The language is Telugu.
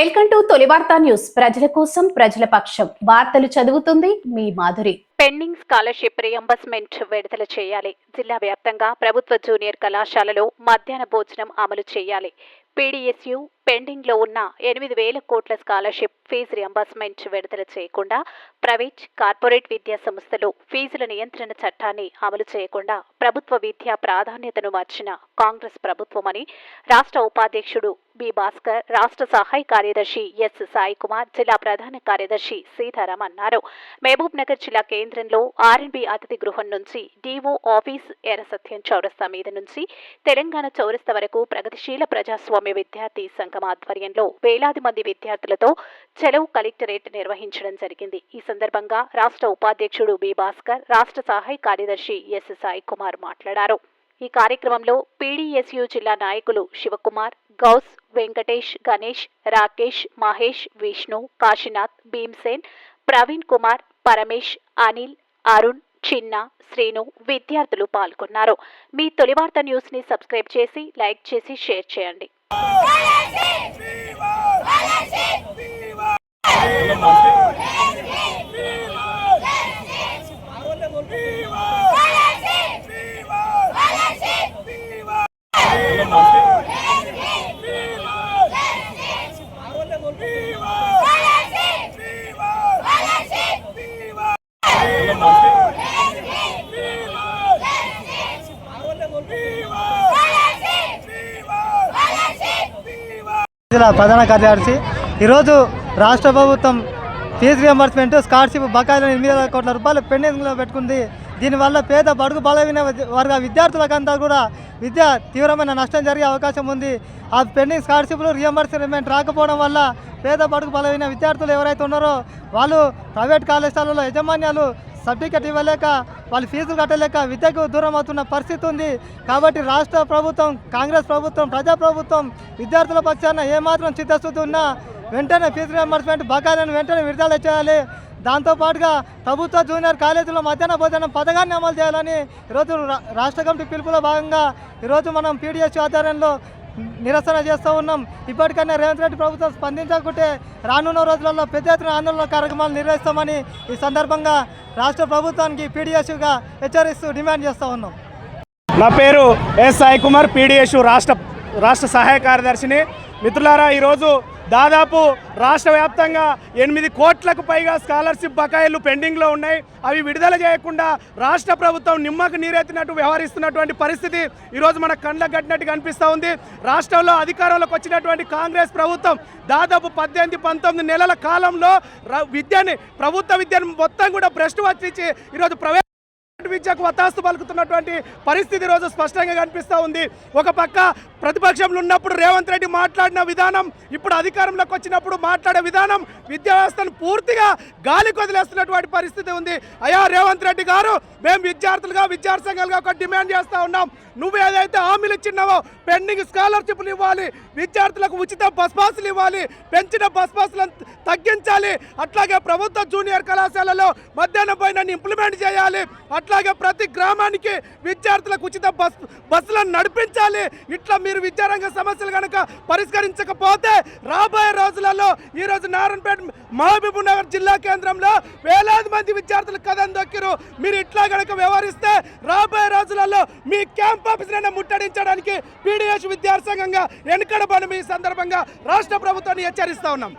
వెల్కమ్ టు తొలి వార్తా న్యూస్. ప్రజల కోసం ప్రజల పక్షం. వార్తలు చదువుతుంది మీ మాధురి. పెండింగ్ స్కాలర్షిప్ రియంబర్స్మెంట్ విడుదల చేయాలి. జిల్లా వ్యాప్తంగా ప్రభుత్వ జూనియర్ కళాశాలలో మధ్యాహ్న భోజనం అమలు చేయాలి. పీడీఎస్యు పెండింగ్లో ఉన్న ఎనిమిది వేల కోట్ల స్కాలర్షిప్ ఫీజు రియంబర్స్మెంట్ విడుదల చేయకుండా ప్రైవేట్ కార్పొరేట్ విద్యా సంస్థలు ఫీజుల నియంత్రణ చట్టాన్ని అమలు చేయకుండా ప్రభుత్వ విద్యా ప్రాధాన్యతను మార్చిన కాంగ్రెస్ ప్రభుత్వమని రాష్ట్ర ఉపాధ్యక్షుడు బి భాస్కర్ రాష్ట్ర సహాయ కార్యదర్శి ఎస్ సాయి కుమార్ జిల్లా ప్రధాన కార్యదర్శి సీతారాం అన్నారు. మహబూబ్ నగర్ జిల్లా కేంద్రంలో ఆర్ఎన్బి అతిథి గృహం నుంచి డిఓ ఆఫీస్ ఎర్ర చౌరస్తా మీద నుంచి తెలంగాణ చౌరస్తా వరకు ప్రగతిశీల ప్రజాస్వామ్య విద్యార్థి సంఘం ఆధ్వర్యంలో వేలాది మంది విద్యార్థులతో చెలవు కలెక్టరేట్ నిర్వహించడం జరిగింది. ఈ సందర్భంగా రాష్ట్ర ఉపాధ్యక్షుడు బి భాస్కర్ రాష్ట్ర సహాయ కార్యదర్శి ఎస్ సాయి కుమార్ మాట్లాడారు. ఈ కార్యక్రమంలో పీడీఎస్యు జిల్లా నాయకులు శివకుమార్ గౌస్ వెంకటేష్ గణేష్ రాకేష్ మహేష్ విష్ణు కాశీనాథ్ భీమ్సేన్ ప్రవీణ్ కుమార్ పరమేష్ అనిల్ అరుణ్ చిన్న శ్రీను విద్యార్థులు పాల్గొన్నారు. మీ తొలి వార్త న్యూస్ని సబ్స్క్రైబ్ చేసి లైక్ చేసి షేర్ చేయండి. జిల్లా ప్రధాన కార్యదర్శి. ఈరోజు రాష్ట్ర ప్రభుత్వం ఫీజు రియంబర్స్మెంట్ స్కాలర్షిప్ బకాయిలు ఎనిమిది వేల కోట్ల రూపాయలు పెండింగ్లో పెట్టుకుంది. దీనివల్ల పేద బడుగు బలహీన వర్గ విద్యార్థులకంతా కూడా విద్య తీవ్రమైన నష్టం జరిగే అవకాశం ఉంది. ఆ పెండింగ్ స్కాలర్షిప్లు రియంబర్స్మెంట్ రాకపోవడం వల్ల పేద బడుగు బలహీన విద్యార్థులు ఎవరైతే ఉన్నారో వాళ్ళు ప్రైవేట్ కళాశాలలో యజమాన్యాలు సర్టిఫికెట్ ఇవ్వలేక వాళ్ళు ఫీజులు కట్టలేక విద్యకు దూరం అవుతున్న పరిస్థితి ఉంది. కాబట్టి రాష్ట్ర ప్రభుత్వం కాంగ్రెస్ ప్రభుత్వం ప్రజా ప్రభుత్వం విద్యార్థుల పక్షాన ఏమాత్రం చిత్తశుద్ధి ఉన్నా వెంటనే ఫీజు రియంబర్స్మెంట్ బకాయిలను వెంటనే విడుదల చేయాలి. దాంతోపాటుగా ప్రభుత్వ జూనియర్ కాలేజీలో మధ్యాహ్న భోజనం పథకాన్ని అమలు చేయాలని ఈరోజు రా- రాష్ట్ర కమిటీ పిలుపులో భాగంగా ఈరోజు మనం పీడిఎస్ ఆధ్వర్యంలో నిరసన చేస్తూ ఉన్నాం. ఇప్పటికైనా రేవంత్ రెడ్డి ప్రభుత్వం స్పందించకుంటే రానున్న రోజులలో పెద్ద ఎత్తున ఆందోళన కార్యక్రమాలు నిర్వహిస్తామని ఈ సందర్భంగా రాష్ట్ర ప్రభుత్వానికి పీడిఎస్యుగా హెచ్చరిస్తూ డిమాండ్ చేస్తూ ఉన్నాం. నా పేరు ఎస్ సాయి కుమార్ పీడిఎస్యు రాష్ట్ర రాష్ట్ర సహాయ కార్యదర్శిని. మిత్రులారా ఈరోజు దాదాపు రాష్ట్ర వ్యాప్తంగా ఎనిమిది కోట్లకు పైగా స్కాలర్షిప్ బకాయిలు పెండింగ్లో ఉన్నాయి. అవి విడుదల చేయకుండా రాష్ట్ర ప్రభుత్వం నిమ్మకు నీరెత్తినట్టు వ్యవహరిస్తున్నటువంటి పరిస్థితి ఈరోజు మన కండ్లకు కట్టినట్టు కనిపిస్తూ ఉంది. రాష్ట్రంలో అధికారంలోకి వచ్చినటువంటి కాంగ్రెస్ ప్రభుత్వం దాదాపు పద్దెనిమిది పంతొమ్మిది నెలల కాలంలో విద్యని ప్రభుత్వ విద్యను మొత్తం కూడా భ్రష్టు వచ్చించి ఈరోజు ప్రవేశ విద్యకు వత్తాస్తు పలుకుతున్నటువంటి పరిస్థితి రోజు స్పష్టంగా కనిపిస్తూ ఉంది. ఒక పక్క ప్రతిపక్షంలో ఉన్నప్పుడు రేవంత్ రెడ్డి మాట్లాడిన విధానం ఇప్పుడు అధికారంలోకి వచ్చినప్పుడు మాట్లాడే విధానం విద్యా వ్యవస్థను పూర్తిగా గాలి కొదిలేస్తున్నటువంటి పరిస్థితి ఉంది. అయ్యా రేవంత్ రెడ్డి గారు మేము విద్యార్థులుగా విద్యార్థి సంఘాలుగా ఒక డిమాండ్ చేస్తూ ఉన్నాం. నువ్వు ఏదైతే హామీలు ఇచ్చినావో పెండింగ్ స్కాలర్షిప్లు ఇవ్వాలి విద్యార్థులకు ఉచిత బస్ పాసులు ఇవ్వాలి పెంచిన బస్ పాసులను తగ్గించాలి అట్లాగే ప్రభుత్వ జూనియర్ కళాశాలలో మధ్యాహ్నం పోయినని ఇంప్లిమెంట్ చేయాలి అట్లాగే ప్రతి గ్రామానికి విద్యార్థులకు ఉచిత బస్ బస్సులను నడిపించాలి ఇట్లా మీరు విద్యారంగ సమస్యలు కనుక పరిష్కరించకపోతే రాబోయే రోజులలో ఈరోజు నారాయణపేట మహబూబ్ నగర్ జిల్లా కేంద్రంలో వేలాది మంది విద్యార్థులు కథం దొక్కిరు. మీరు ఇట్లా కనుక వ్యవహరిస్తే రాబోయే రోజులలో మీ క్యాంప్ ఆఫీసులను ముట్టడించడానికి పీడిఎస్ విద్యార్థి సంఘంగా వెనుకడబడి మీ సందర్భంగా రాష్ట్ర ప్రభుత్వాన్ని హెచ్చరిస్తా ఉన్నాం.